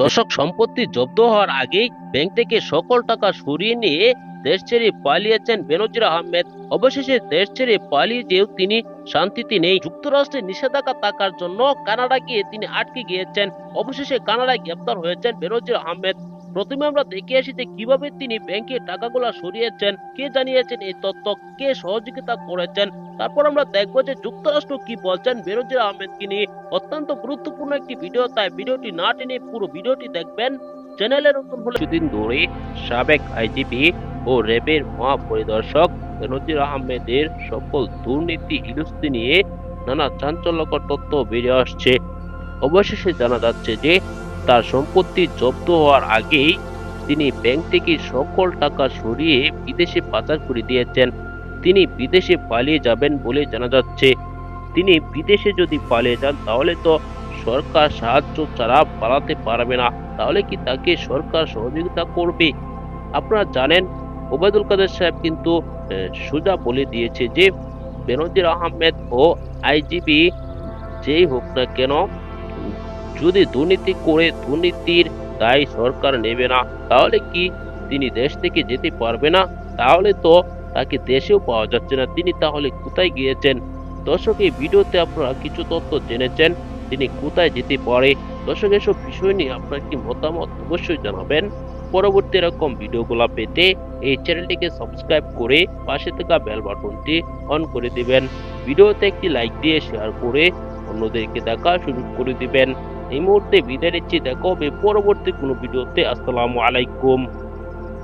দশক সম্পত্তি জব্দ হওয়ার আগেই ব্যাংক থেকে সকল টাকা সরিয়ে নিয়ে দেশ ছেড়ে পালিয়েছেন বেনজির আহমেদ। অবশেষে দেশ ছেড়ে পালিয়ে যেও তিনি শান্তিতে নেই। যুক্তরাষ্ট্রে নিষেধাজ্ঞা থাকার জন্য কানাডা গিয়ে তিনি আটকে গিয়েছেন। অবশেষে কানাডায় গ্রেপ্তার হয়েছেন বেনজির আহমেদ। প্রথমে আমরা দেখে আসি যে কীভাবে তিনি ব্যাংকে টাকাগুলো সরিয়েছেন, কে জানিয়েছেন এই তথ্য, কে সহযোগিতা করেছেন। তারপর আমরা দেখব যে যুক্তরাষ্ট্র কি বলছেন বেনজির আহমেদকে নিয়ে অত্যন্ত গুরুত্বপূর্ণ একটি ভিডিও, তাই ভিডিওটি না টেনে পুরো ভিডিওটি দেখবেন। চ্যানেলের নতুন হলে কিছুদিন ধরে সাবেক আইজিপি ও র্যাবের মহাপরিদর্শক বেনজির আহমেদের সকল দুর্নীতি ইলুস্তি নিয়ে নানা চাঞ্চল্যকর তথ্য বেরিয়ে আসছে। অবশেষে জানা যাচ্ছে যে তার সম্পত্তি জব্দ হওয়ার আগেই তিনি ব্যাংক থেকে সকল টাকা সরিয়ে বিদেশে পাচার করে দিয়েছেন। তিনি বিদেশে পালিয়ে যাবেন বলে জানা যাচ্ছে। তিনি বিদেশে যদি পালিয়ে যান, তাহলে তো সরকার সাহায্য ছাড়া পালাতে পারবে না। তাহলে কি তাকে সরকার সহযোগিতা করবে? আপনারা জানেন, ওবায়দুল কাদের সাহেব কিন্তু সোজা বলে দিয়েছে যে, বেনজির আহমেদ ও আইজিবি যেই হোক না কেন যদি দুর্নীতি করে দুর্নীতির দায় সরকার নেবে না, তাহলে কি তিনি দেশ থেকে যেতে পারবে না? তাহলে তো তাকে দেশেও পাওয়া যাচ্ছে না। তিনি তাহলে কোথায় গিয়েছেন? দর্শক, এই ভিডিওতে আপনারা কিছু তথ্য জেনেছেন। তিনি কোথায় যেতে পারে? দর্শক, এসব বিষয় নিয়ে আপনার কি মতামত অবশ্যই জানাবেন। পরবর্তী এরকম ভিডিওগুলো পেতে এই চ্যানেলটিকে সাবস্ক্রাইব করে পাশে থাকা বেল বাটনটি অন করে দিবেন। ভিডিওতে একটি লাইক দিয়ে শেয়ার করে অন্যদেরকে দেখা সুযোগ করে দিবেন। এই মুহূর্তে বিদায় নিচ্ছি। দেখা হবে পরবর্তী কোনো ভিডিওতে। আসসালামু আলাইকুম।